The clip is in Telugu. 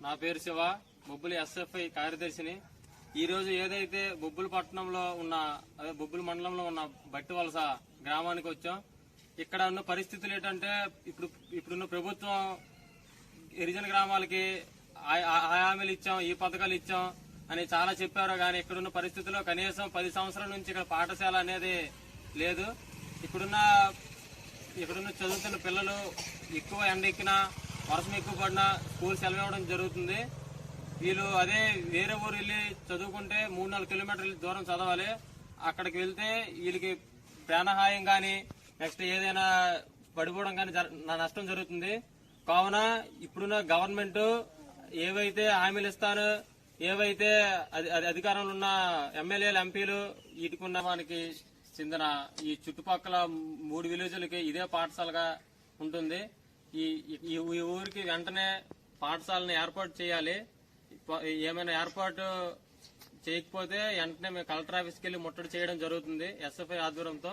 నా పేరు శివ బొబ్బులి ఎస్ఎఫ్ఐ కార్యదర్శిని. ఈ రోజు ఏదైతే బొబ్బుల పట్టణంలో ఉన్న అదే బొబ్బుల మండలంలో ఉన్న బట్టి వలస గ్రామానికి వచ్చాం ఇక్కడ ఉన్న పరిస్థితులు ఏంటంటే ఇప్పుడు ఇప్పుడున్న ప్రభుత్వం గిరిజన గ్రామాలకి ఆ- ఆ- ఆ హామీలు ఇచ్చాం ఈ పథకాలు ఇచ్చాం అని చాలా చెప్పారు కానీ ఇక్కడున్న పరిస్థితుల్లో కనీసం పది సంవత్సరాల నుంచి ఇక్కడ పాఠశాల అనేది లేదు. ఇక్కడున్న ఇక్కడున్న చదువుతున్న పిల్లలు ఎక్కువ ఎండ ఎక్కినా వర్షం ఎక్కువ పడినా స్కూల్ సెలవు ఇవ్వడం జరుగుతుంది. వీళ్ళు అదే వేరే ఊరు వెళ్ళి చదువుకుంటే మూడు నాలుగు కిలోమీటర్ల దూరం చదవాలి. అక్కడికి వెళ్తే వీళ్ళకి ప్రాణహాయం కానీ నెక్స్ట్ ఏదైనా పడిపోవడం కానీ నా నష్టం జరుగుతుంది. కావున ఇప్పుడున్న గవర్నమెంట్ ఏవైతే హామీలు ఇస్తారో ఏవైతే అధికారంలో ఉన్న ఎమ్మెల్యేలు ఎంపీలు వీటికున్న మనకి చెందిన ఈ చుట్టుపక్కల మూడు విలేజ్లకి ఇదే పాఠశాలగా ఉంటుంది. ఈ ఈ- ఈ ఊరికి వెంటనే పాఠశాలను ఏర్పాటు చేయాలి. ఏమైనా ఏర్పాటు చేయకపోతే వెంటనే మేము కలెక్టర్ ఆఫీస్కి వెళ్ళి ముట్టడి చేయడం జరుగుతుంది ఎస్ఎఫ్ఐ ఆధ్వర్యంతో.